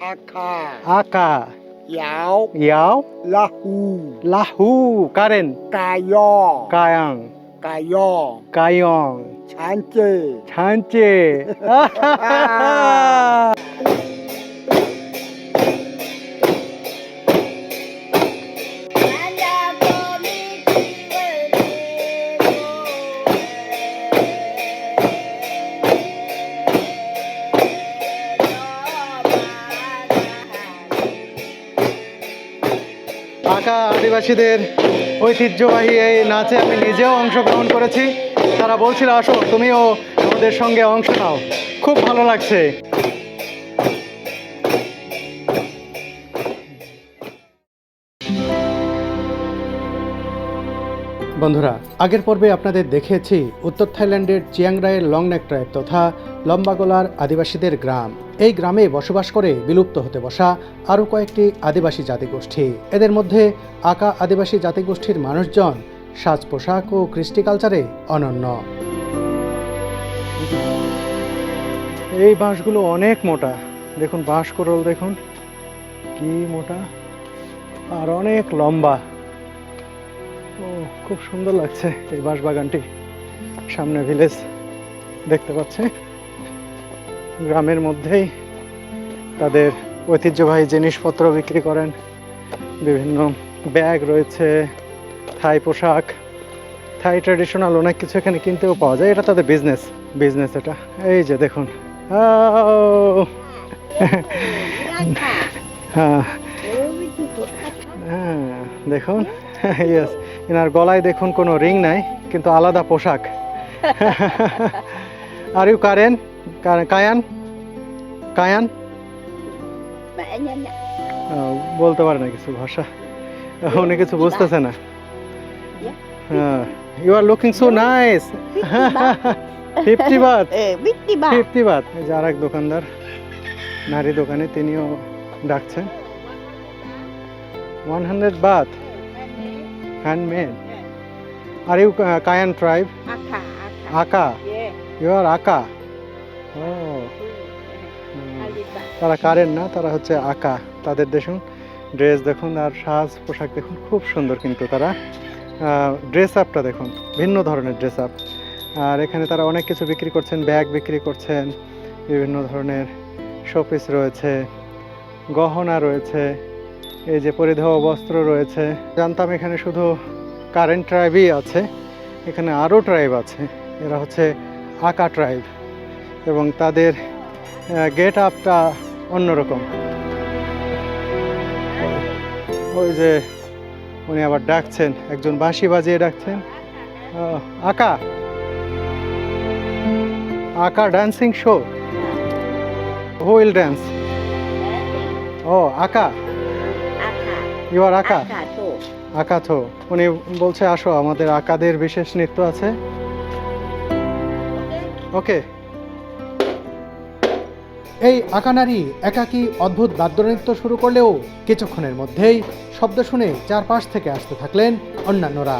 Aka. আকা Yao. Yao Lahu. Lahu Karen Kayo. Kayan Kayo. কায়ং Chance. ছাঞ্চে আঁকা আদিবাসীদের ঐতিহ্যবাহী এই নাচে আমি নিজেও অংশগ্রহণ করেছি। তারা বলছিল, আসো, তুমিও আমাদের সঙ্গে অংশ নাও। খুব ভালো লাগছে। বন্ধুরা, আগের পর্বে আপনাদের দেখিয়েছি, উত্তর থাইল্যান্ডের চিয়াংরাইয়ের লংনেক ট্রাইব তথা লম্বাগোলার আদিবাসীদের গ্রাম। এই গ্রামে বসবাস করে বিলুপ্ত হতে বসা আরও কয়েকটি আদিবাসী জাতিগোষ্ঠী। এদের মধ্যে আকা আদিবাসী জাতিগোষ্ঠীর মানুষজন সাজ পোশাক ও কৃষ্টি কালচারে অনন্য। এই বাঁশগুলো অনেক মোটা। দেখুন বাঁশ কোরল দেখুন, কি মোটা আর অনেক লম্বা। ও, খুব সুন্দর লাগছে এই বাঁশ বাগানটি সামনে ভিলেজ দেখতে পাচ্ছে গ্রামের মধ্যেই তাদের ঐতিহ্যবাহী জিনিসপত্র বিক্রি করেন। বিভিন্ন ব্যাগ রয়েছে, থাই পোশাক, থাই ট্র্যাডিশনাল অনেক কিছু এখানে কিনতেও পাওয়া যায়। এটা তাদের বিজনেস বিজনেস এটা। এই যে দেখুন! হ্যাঁ। হ্যাঁ দেখুন। ইয়েস এনার গলায় দেখুন কোনো রিং নাই, কিন্তু আলাদা পোশাক। আর ইউ কারেন কায়ান কায়ান বলতে পারে না কিছু ভাষা। উনি কিছু বুঝতেছে না। হ্যাঁ you are looking so nice fifty baht fifty এই যে আর এক দোকানদার নারী দোকানে তিনিও ডাকছেন। One hundred baht handmade are you Kayan tribe আকা ইউ আর আকা ও। তারা কারেন না তারা হচ্ছে আকা তাদের দেখুন ড্রেস দেখুন আর সাজ পোশাক দেখুন খুব সুন্দর কিন্তু তারা। ড্রেস আপটা দেখুন ভিন্ন ধরনের ড্রেস আপ আর এখানে তারা অনেক কিছু বিক্রি করছেন ব্যাগ বিক্রি করছেন বিভিন্ন ধরনের শোপিস রয়েছে গহনা রয়েছে এই যে পরিধেয় বস্ত্র রয়েছে। জানতাম এখানে শুধু কারেন্ট ট্রাইবই আছে এখানে আরও ট্রাইব আছে এরা হচ্ছে আকা ট্রাইব এবং তাদের গেট আপটা অন্যরকম। ওই যে উনি আবার ডাকছেন, একজন বাঁশি বাজিয়ে ডাকছেন। আকা। আকা ডান্সিং শো হুইল ড্যান্স ও, আকা। ইউ আর আকা আকা তো উনি বলছে, আসো, আমাদের আকাদের বিশেষ নৃত্য আছে। ওকে এই আকানারি একাকী অদ্ভুত বাদ্যনৃত্য শুরু করলেও কিছুক্ষণের মধ্যেই শব্দ শুনে চারপাশ থেকে আসতে থাকলেন অন্যান্যরা।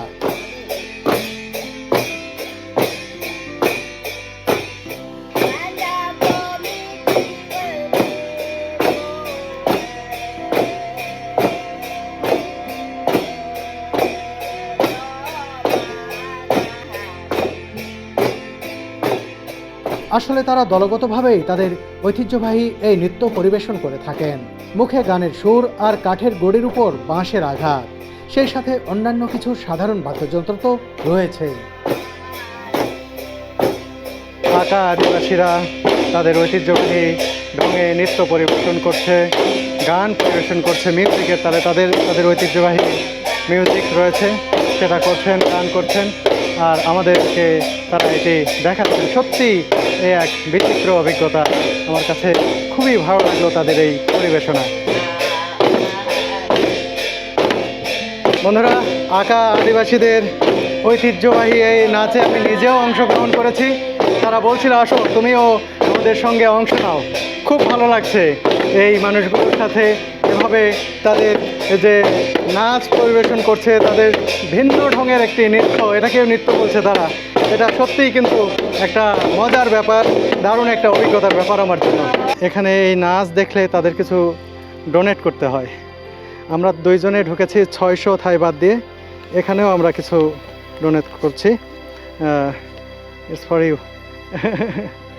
আসলে তারা দলগতভাবেই তাদের ঐতিহ্যবাহী এই নৃত্য পরিবেশন করে থাকেন। মুখে গানের সুর আর কাঠের গড়ির উপর বাঁশের আঘাত। সেই সাথে অন্যান্য কিছু সাধারণ বাদ্যযন্ত্র তো রয়েছে। ঢাকা আদিবাসীরা তাদের ঐতিহ্যবাহী ঢঙে নৃত্য পরিবেশন করছে, গান পরিবেশন করছে, মিউজিকের তাহলে তাদের তাদের ঐতিহ্যবাহী মিউজিক রয়েছে। সেটা করছেন, গান করছেন। আর আমাদেরকে তারা এটি দেখাচ্ছেন সত্যি, এ এক বিচিত্র অভিজ্ঞতা। আমার কাছে খুবই ভালো লাগল তাদের এই পরিবেশনা। বন্ধুরা, আঁকা আদিবাসীদের ঐতিহ্যবাহী এই নাচে আমি নিজেও অংশগ্রহণ করেছি। তারা বলছিল, আসো, তুমিও আমাদের সঙ্গে অংশ নাও। খুব ভালো লাগছে এই মানুষগুলোর সাথে এভাবে তাদের যে নাচ পরিবেশন করছে, তাদের ভিন্ন ঢঙের একটি নৃত্য, এটাকেও নৃত্য বলছে তারা। এটা সত্যিই কিন্তু একটা মজার ব্যাপার, দারুণ একটা অভিজ্ঞতার ব্যাপার আমার জন্য। এখানে এই নাচ দেখলে তাদের কিছু ডোনেট করতে হয়। আমরা দুইজনে ঢুকেছি ছয়শো থাই বাদ দিয়ে, এখানেও আমরা কিছু ডোনেট করছি। ইটস ফর ইউ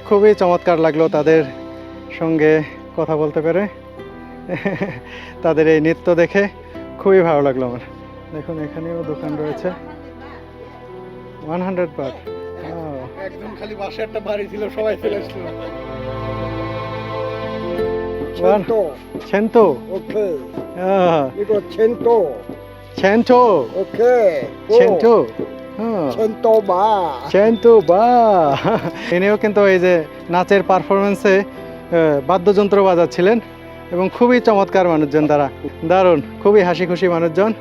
খুবই চমৎকার লাগল তাদের সঙ্গে কথা বলতে পেরে। তাদের এই নৃত্য দেখে খুবই ভালো লাগল আমার। দেখুন, এখানেও দোকান রয়েছে। ওয়ান হান্ড্রেড একদম খালি বাসে একটা বাড়ি ছিল সবাই ফেলে এসছিল। One. ছেন্টো ওকে আহ, ছেন্টো ছেন্টো ওকে ছেন্টো ছেন্টো বা ছেন্তো বা এনেও কিন্তু এই যে নাচের পারফরমেন্সে বাদ্যযন্ত্র বাজাচ্ছিলেন এবং খুবই চমৎকার মানুষজন তারা। দারুণ খুবই হাসি খুশি মানুষজন।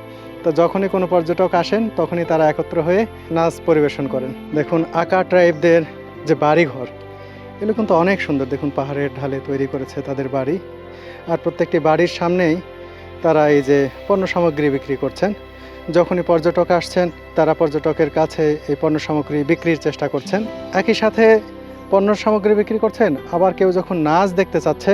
তো যখনই কোনো পর্যটক আসেন, তখনই তারা একত্র হয়ে নাচ পরিবেশন করেন। দেখুন আকা ট্রাইবদের যে বাড়িঘর, এগুলো কিন্তু অনেক সুন্দর। দেখুন পাহাড়ের ঢালে তৈরি করেছে তাদের বাড়ি। আর প্রত্যেকটি বাড়ির সামনেই তারা এই যে পণ্য সামগ্রী বিক্রি করছেন। যখনই পর্যটক আসছেন, তারা পর্যটকের কাছে এই পণ্য সামগ্রী বিক্রির চেষ্টা করছেন। একই সাথে পণ্য সামগ্রী বিক্রি করছেন, আবার কেউ যখন নাচ দেখতে চাচ্ছে,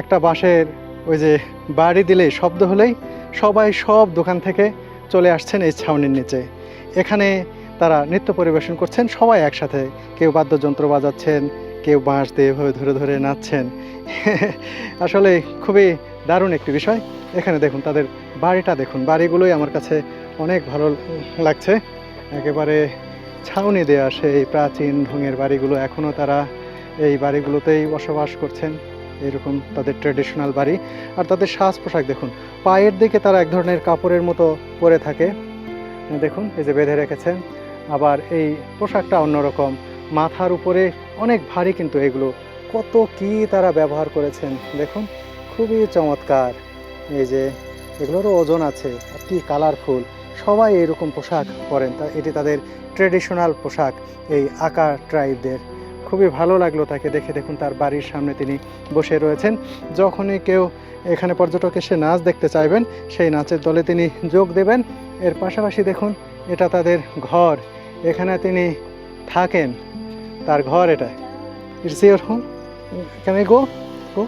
একটা বাঁশের ওই যে বাড়ি দিলেই, শব্দ হলেই সবাই সব দোকান থেকে চলে আসছেন এই ছাউনির নিচে। এখানে তারা নৃত্য পরিবেশন করছেন, সবাই একসাথে। কেউ বাদ্যযন্ত্র বাজাচ্ছেন, কেউ বাঁশ দিয়ে এভাবে ধরে ধরে নাচছেন। আসলে খুবই দারুণ একটি বিষয়। এখানে দেখুন, তাদের বাড়িটা দেখুন। বাড়িগুলোই আমার কাছে অনেক ভালো লাগছে। একেবারে ছাউনি দেওয়া সেই প্রাচীন ঢঙের বাড়িগুলো এখনও তারা এই বাড়িগুলোতেই বসবাস করছেন। এরকম তাদের ট্রেডিশনাল বাড়ি। আর তাদের সাজ পোশাক দেখুন, পায়ের দিকে তারা এক ধরনের কাপড়ের মতো পরে থাকে। দেখুন, এই যে বেঁধে রেখেছেন আবার এই পোশাকটা অন্যরকম। মাথার উপরে অনেক ভারী কিন্তু এগুলো। কত কি তারা ব্যবহার করেছেন, দেখুন, খুবই চমৎকার। এই যে এগুলোরও ওজন আছে কি কালারফুল সবাই এরকম পোশাক পরেন। তা এটি তাদের ট্রেডিশনাল পোশাক, এই আকা ট্রাইবদের খুবই ভালো লাগল তাকে দেখে। দেখুন, তার বাড়ির সামনে তিনি বসে রয়েছেন। যখনই কেউ এখানে পর্যটক এসে নাচ দেখতে চাইবেন, সেই নাচের দলে তিনি যোগ দেবেন। এর পাশাপাশি দেখুন, এটা তাদের ঘর। এখানে তিনি থাকেন। তার ঘর এটা। It's your home can go go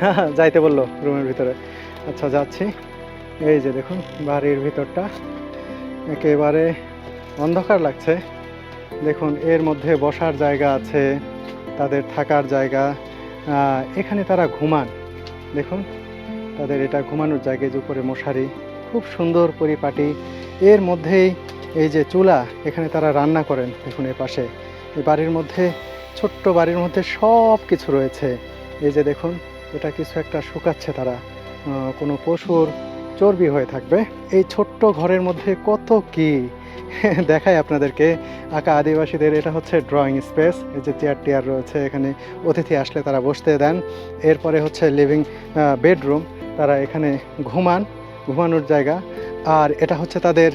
হ্যাঁ হ্যাঁ যাইতে বলল রুমের ভিতরে। আচ্ছা যাচ্ছি। এই যে দেখুন, বাড়ির ভিতরটা। একেবারে অন্ধকার লাগছে। দেখুন, এর মধ্যে বসার জায়গা আছে, তাদের থাকার জায়গা। এখানে তারা ঘুমান। দেখুন, তাদের এটা ঘুমানোর জায়গায় যে উপরে মশারি। খুব সুন্দর পরিপাটি। এর মধ্যেই এই যে চুলা, এখানে তারা রান্না করেন, দেখুন এর পাশে। এই বাড়ির মধ্যে, ছোট্ট বাড়ির মধ্যে সব কিছু রয়েছে। এই যে দেখুন, এটা কিছু একটা শুকাচ্ছে তারা। কোনো পশুর চর্বি হয়ে থাকবে। এই ছোট্ট ঘরের মধ্যে কত কি? দেখায় আপনাদেরকে আঁকা আদিবাসীদের। এটা হচ্ছে ড্রয়িং স্পেস এই যে চেয়ার টিয়ার রয়েছে, এখানে অতিথি আসলে তারা বসতে দেন। এরপরে হচ্ছে লিভিং বেডরুম তারা এখানে ঘুমান, ঘুমানোর জায়গা। আর এটা হচ্ছে তাদের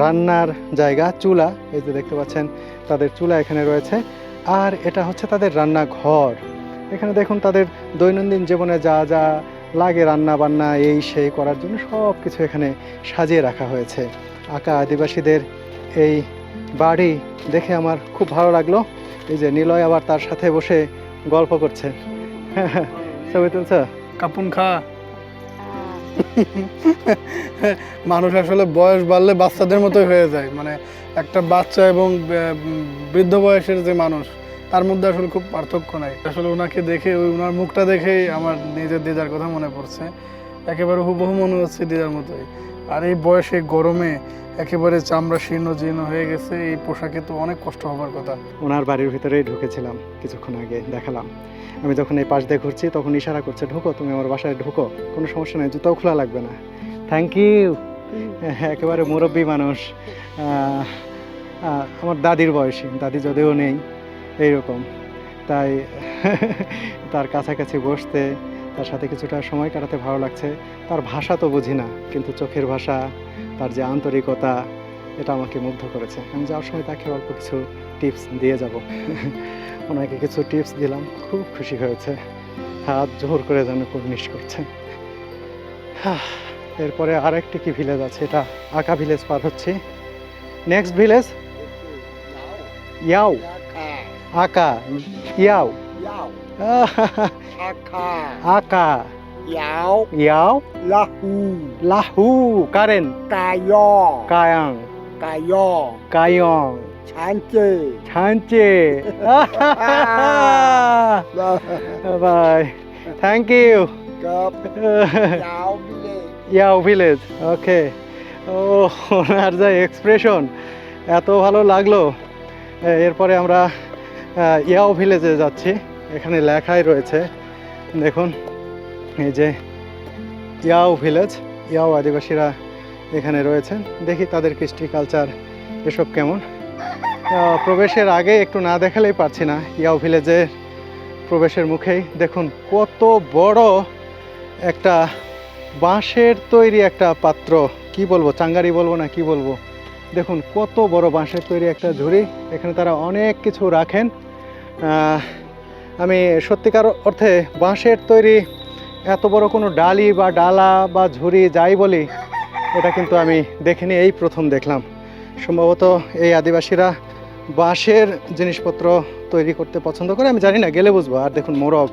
রান্নার জায়গা, চুলা, এই যে দেখতে পাচ্ছেন, তাদের চুলা এখানে রয়েছে। আর এটা হচ্ছে তাদের রান্নাঘর। এখানে দেখুন তাদের দৈনন্দিন জীবনে যা যা লাগে রান্না বান্না এই সেই করার জন্য সব কিছু এখানে সাজিয়ে রাখা হয়েছে। আঁকা আদিবাসীদের এই বাড়ি দেখে আমার খুব ভালো লাগল। এই যে নিলয় আবার তার সাথে বসে গল্প করছে। ছবি তুলছ? কাপুন খা। মানুষ আসলে বয়স বাড়লে বাচ্চাদের মতোই হয়ে যায়। মানে একটা বাচ্চা এবং বৃদ্ধ বয়সের যে মানুষ তার মধ্যে আসলে খুব পার্থক্য নাই। আসলে ওনাকে দেখে ওই ওনার মুখটা দেখেই আমার নিজের দিদার কথা মনে পড়ছে। একেবারে হুবহু মনে হচ্ছে দিদার মতোই। আর এই বয়সে গরমে একেবারে চামড়া শীর্ণ জীর্ণ হয়ে গেছে, এই পোশাকে তো অনেক কষ্ট হবার কথা। ওনার বাড়ির ভিতরেই ঢুকেছিলাম কিছুক্ষণ আগে, দেখালাম। আমি যখন এই পাশ দিয়ে ঘুরছি, তখন ইশারা করছে, ঢুকো, তুমি আমার বাসায় ঢুকো, কোনো সমস্যা নেই, জুতাও খোলা লাগবে না। থ্যাংক ইউ একেবারে মুরব্বী মানুষ। আমার দাদির বয়সী, দাদি যদিও নেই, এইরকম। তাই তার কাছাকাছি বসতে তার সাথে কিছুটা সময় কাটাতে ভালো লাগছে। তার ভাষা তো বুঝি না কিন্তু চোখের ভাষা তার যে আন্তরিকতা এটা আমাকে মুগ্ধ করেছে। আমি যাওয়ার সময় তাকে অল্প কিছু টিপস দিয়ে যাব। ওনাকে কিছু টিপস দিলাম খুব খুশি হয়েছে। হাত জোর করে যেন কুর্নিশ করছে। এরপরে আরেকটি কি ভিলেজ আছে? এটা আঁকা ভিলেজ পার হচ্ছি। নেক্সট ভিলেজ ইয়াও আঁকা ইয়াও। Yao. Aka. আকা Yao. Yao Lahu. Lahu Karen Kayo. Kayan Kayo. Chance. ছাঞ্চে bye thank you Cup. Yao bile. Yao village okay ও ওনার যা এক্সপ্রেশন এত ভালো লাগল এরপরে আমরা ইয়াও ভিলেজে যাচ্ছি এখানে লেখাই রয়েছে। দেখুন, এই যে ইয়াও ভিলেজ, ইয়াও আদিবাসীরা এখানে রয়েছেন। দেখি তাদের কৃষ্টি কালচার এসব কেমন। প্রবেশের আগে একটু না দেখালেই পারছি না ইয়াও ভিলেজের প্রবেশের মুখেই। দেখুন, কত বড় একটা বাঁশের তৈরি একটা পাত্র। কি বলব, চাঙ্গারি বলব না কি বলব? দেখুন, কত বড় বাঁশের তৈরি একটা ঝুড়ি। এখানে তারা অনেক কিছু রাখেন। আমি সত্যিকার অর্থে বাঁশের তৈরি এত বড় কোনো ডালি বা ডালা বা ঝুড়ি যাই বলি, এটা কিন্তু আমি দেখিনি, এই প্রথম দেখলাম। সম্ভবত এই আদিবাসীরা বাঁশের জিনিসপত্র তৈরি করতে পছন্দ করে, আমি জানি না, গেলে বুঝব। আর দেখুন, মোরগ।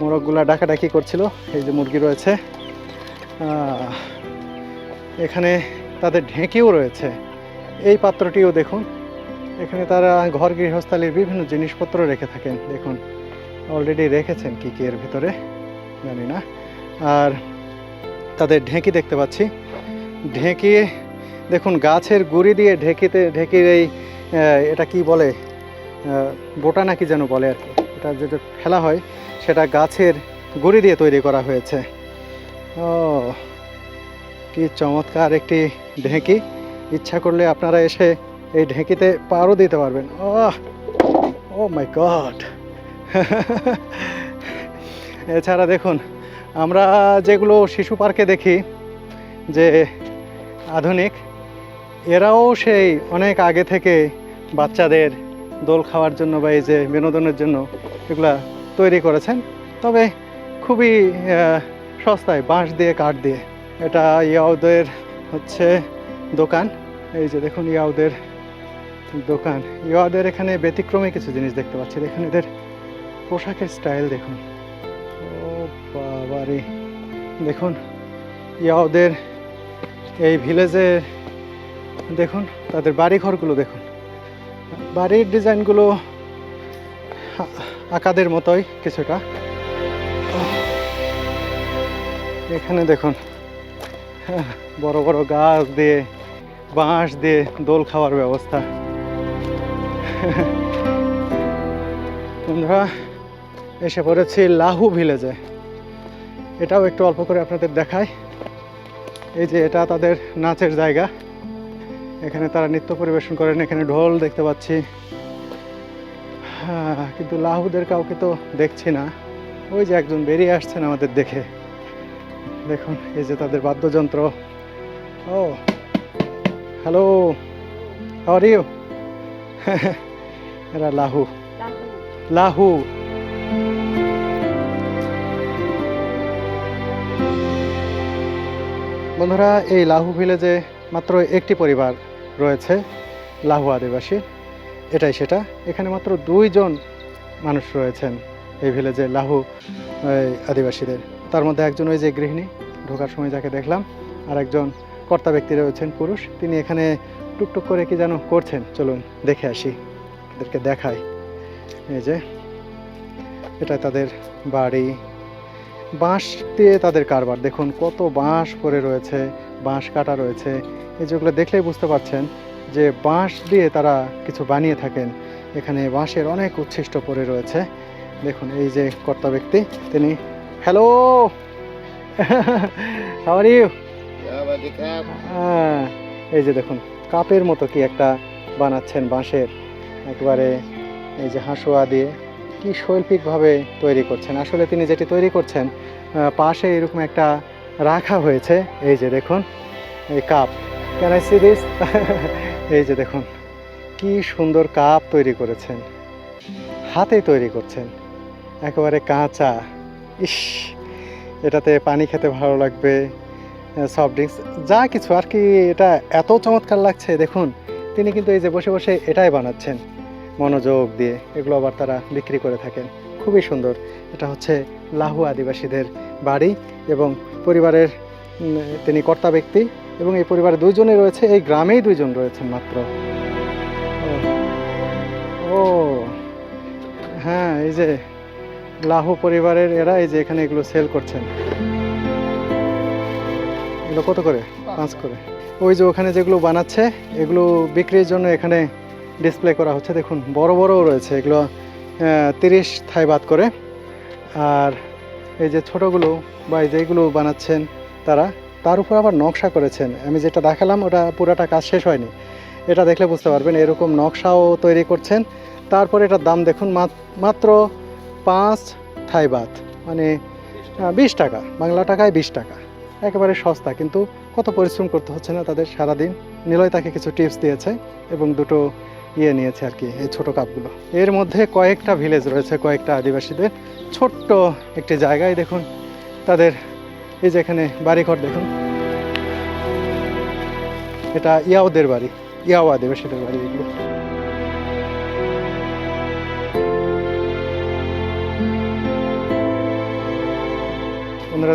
মোরগগুলা ডাকাডাকি করছিল, এই যে মুরগি রয়েছে। এখানে তাদের ঢেঁকিও রয়েছে। এই পাত্রটিও দেখুন, এখানে তারা ঘর গৃহস্থালির বিভিন্ন জিনিসপত্র রেখে থাকেন, দেখুন। অলরেডি রেখেছেন কি কি এর ভিতরে? জানি না। আর তাদের ঢেঁকি দেখতে পাচ্ছি। ঢেঁকি, দেখুন, গাছের গুড়ি দিয়ে ঢেঁকিতে, ঢেঁকির এই এটা কি বলে? বোটা নাকি যেন বলে আর কি? এটা যেটা ফেলা হয়, সেটা গাছের গুড়ি দিয়ে তৈরি করা হয়েছে। ও, কি চমৎকার একটি ঢেঁকি। ইচ্ছা করলে আপনারা এসে এই ঢেঁকিতে পারও দিতে পারবেন। Oh oh my god! এছাড়া দেখুন, আমরা যেগুলো শিশু পার্কে দেখি যে আধুনিক, এরাও সেই অনেক আগে থেকে বাচ্চাদের দোল খাওয়ার জন্য বা এই যে বিনোদনের জন্য এগুলা তৈরি করেছেন। তবে খুবই সস্তায়, বাঁশ দিয়ে, কাঠ দিয়ে। এটা ইয়াউদের হচ্ছে দোকান। এই যে দেখুন, ইয়াউদের দোকান। ইয়াউদের এখানে ব্যতিক্রমী কিছু জিনিস দেখতে পাচ্ছি। দেখুন, এদের পোশাকের স্টাইল দেখুন। ও বাবারে। দেখুন ইয়াউদের এই ভিলেজের দেখুন, তাদের বাড়ি ঘরগুলো দেখুন। বাড়ির ডিজাইনগুলো আকাদের মতোই কিছুটা। এখানে দেখুন, বড় বড় গাছ দিয়ে, বাঁশ দিয়ে দোল খাওয়ার ব্যবস্থা। বন্ধুরা এসে পড়েছি লাহু ভিলেজে। এটাও একটু অল্প করে আপনাদের দেখাই। এই যে এটা তাদের নাচের জায়গা। এখানে তারা নৃত্য পরিবেশন করেন এখানে ঢোল দেখতে পাচ্ছি। হ্যাঁ কিন্তু লাহুদের কাউকে তো দেখছি না। ওই যে একজন বেরিয়ে আসছেন আমাদের দেখে। দেখুন এই যে তাদের বাদ্যযন্ত্র। ও হ্যালো আর ইউ এরা লাহু। লাহু। বন্ধুরা, এই লাহু ভিলেজে মাত্র একটি পরিবার রয়েছে, লাহু আদিবাসী। এটাই সেটা। এখানে মাত্র দুইজন মানুষ রয়েছেন এই ভিলেজে লাহু আদিবাসীদের। তার মধ্যে একজন ওই যে গৃহিণী, ঢোকার সময় যাকে দেখলাম আর একজন কর্তা ব্যক্তি রয়েছেন, পুরুষ। তিনি এখানে টুকটুক করে কি যেন করছেন। চলুন দেখে আসি এদেরকে দেখাই। এই যে, এটা তাদের বাড়ি বাঁশ দিয়ে তাদের কারবার। দেখুন কত বাঁশ পড়ে রয়েছে বাঁশ কাটা রয়েছে। এই যেগুলো দেখলেই বুঝতে পারছেন যে বাঁশ দিয়ে তারা কিছু বানিয়ে থাকেন। এখানে বাঁশের অনেক উচ্ছিষ্ট পড়ে রয়েছে। দেখুন এই যে কর্তা ব্যক্তি তিনি হ্যালো হ্যাঁ, এই যে দেখুন কাপের মতো কি একটা বানাচ্ছেন বাঁশের। একবারে এই যে হাঁসুয়া দিয়ে। কি শৈল্পিকভাবে তৈরি করছেন? আসলে তিনি যেটি তৈরি করছেন পাশে এরকম একটা রাখা হয়েছে। এই যে দেখুন, এই cup. Can I see this এই যে দেখুন, কি সুন্দর কাপ তৈরি করেছেন। হাতে তৈরি করছেন। একেবারে কাঁচা। ইস, এটাতে পানি খেতে ভালো লাগবে সফট ড্রিঙ্কস যা কিছু। আর কি এটা এত চমৎকার লাগছে, দেখুন। তিনি কিন্তু এই যে বসে বসে এটাই বানাচ্ছেন। মনোযোগ দিয়ে এগুলো আবার তারা বিক্রি করে থাকেন। খুবই সুন্দর। এটা হচ্ছে লাহু আদিবাসীদের বাড়ি এবং পরিবারের তিনি কর্তা ব্যক্তি এবং এই পরিবারে দুইজনে রয়েছে, এই গ্রামেই দুইজন রয়েছেন মাত্র। ও হ্যাঁ এই যে লাহু পরিবারের এরা এই যে এখানে এগুলো সেল করছেন। এগুলো কত করে? পাঁচ করে। ওই যে ওখানে যেগুলো বানাচ্ছে, এগুলো বিক্রির জন্য এখানে ডিসপ্লে করা হচ্ছে। দেখুন, বড় বড়ও রয়েছে। এগুলো তিরিশ থাই বাদ করে। আর এই যে ছোটোগুলো বা এই যেগুলো বানাচ্ছেন তারা, তার উপর আবার নকশা করেছেন। আমি যেটা দেখালাম, ওটা পুরাটা কাজ শেষ হয়নি। এটা দেখলে বুঝতে পারবেন, এরকম নকশাও তৈরি করছেন। তারপর এটার দাম দেখুন, মাত- মাত্র পাঁচ থাই বাত মানে বিশ টাকা। বাংলা টাকায় বিশ টাকা। একেবারে সস্তা। কিন্তু কত পরিশ্রম করতে হচ্ছে না তাদের সারাদিন। নিলয় তাকে কিছু টিপস দিয়েছে এবং দুটো ইয়ে নিয়েছে আর কি, এই ছোটো কাপগুলো। এর মধ্যে কয়েকটা ভিলেজ রয়েছে, কয়েকটা আদিবাসীদের। ছোট্ট একটি জায়গায় দেখুন, তাদের এই যে এখানে বাড়িঘর দেখুন। এটা ইয়াওদের বাড়ি, ইয়াও আদিবাসীদের বাড়ি এগুলো।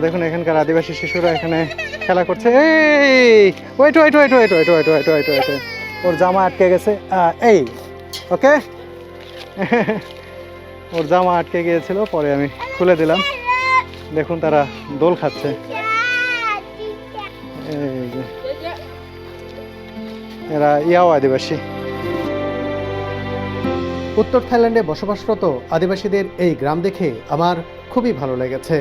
দেখুন, এখানকার আদিবাসী শিশুরা এখানে খেলা করছে। এই, wait wait wait wait wait wait wait wait wait. ওর জামা আটকে গেছে। এই, ওকে? ওর জামা আটকে গিয়েছিল, পরে আমি খুলে দিলাম। দেখুন তারা দোল খাচ্ছে। এরা ইয়াও আদিবাসী। উত্তর থাইল্যান্ডে বসবাসরত আদিবাসীদের এই গ্রাম দেখে আমার খুবই ভালো লেগেছে।